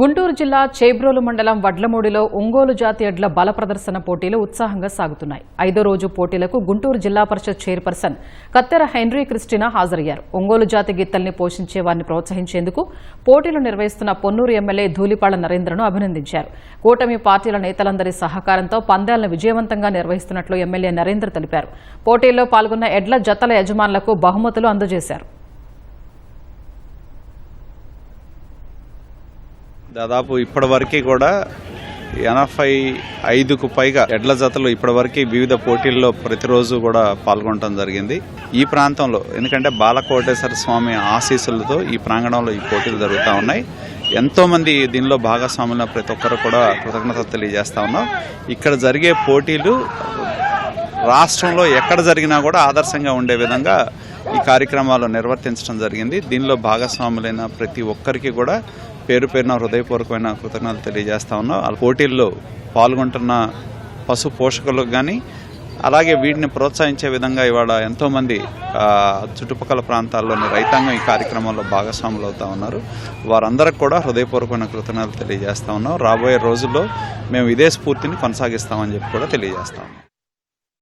గుంటూరు జిల్లా చేబ్రోలు మండలం వడ్లమూడిలో ఒంగోలు జాతి ఎడ్ల బల ప్రదర్శన పోటీలు ఉత్సాహంగా సాగుతున్నాయి. ఐదో రోజు పోటీలకు Guntur Zilla Parishad chairperson Kathera Henry Christina హాజరయ్యారు. ఒంగోలు జాతి గిత్తల్ని పోషించే వారిని ప్రోత్సహించేందుకు పోటీలు నిర్వహిస్తున్న పొన్నూరు ఎమ్మెల్యే ధూలిపాళ్ళ నరేంద్రను అభినందించారు. కూటమి పార్టీల నేతలందరి సహకారంతో పందాలను విజయవంతంగా నిర్వహిస్తున్నట్లు ఎమ్మెల్యే నరేంద్ర తెలిపారు. పోటీల్లో పాల్గొన్న ఎడ్ల జతల యజమానులకు బహుమతులు అందజేశారు. దాదాపు ఇప్పటివరకు కూడా ఎనభై ఐదుకు పైగా ఎడ్ల జతలు ఇప్పటివరకు వివిధ పోటీల్లో ప్రతిరోజు కూడా పాల్గొనడం జరిగింది. ఈ ప్రాంతంలో ఎందుకంటే బాలకోటేశ్వర స్వామి ఆశీస్సులతో ఈ ప్రాంగణంలో ఈ పోటీలు జరుగుతూ ఉన్నాయి. ఎంతోమంది దీనిలో భాగస్వాములైన ప్రతి ఒక్కరు కూడా కృతజ్ఞత తెలియజేస్తా ఉన్నాం. ఇక్కడ జరిగే పోటీలు రాష్ట్రంలో ఎక్కడ జరిగినా కూడా ఆదర్శంగా ఉండే విధంగా ఈ కార్యక్రమాలు నిర్వర్తించడం జరిగింది. దీనిలో భాగస్వాములైన ప్రతి ఒక్కరికి కూడా పేరు పేరున హృదయపూర్వకమైన కృతజ్ఞతలు తెలియజేస్తా ఉన్నాం. ఆ పోటీల్లో పాల్గొంటున్న పశు పోషకులకు కానీ అలాగే వీటిని ప్రోత్సహించే విధంగా ఇవాళ ఎంతోమంది చుట్టుపక్కల ప్రాంతాల్లోని రైతాంగం ఈ కార్యక్రమంలో భాగస్వాములు అవుతా ఉన్నారు. వారందరికి కూడా హృదయపూర్వకమైన కృతజ్ఞతలు తెలియజేస్తా ఉన్నాం. రాబోయే రోజుల్లో మేము ఇదే స్ఫూర్తిని కొనసాగిస్తామని చెప్పి కూడా తెలియజేస్తాం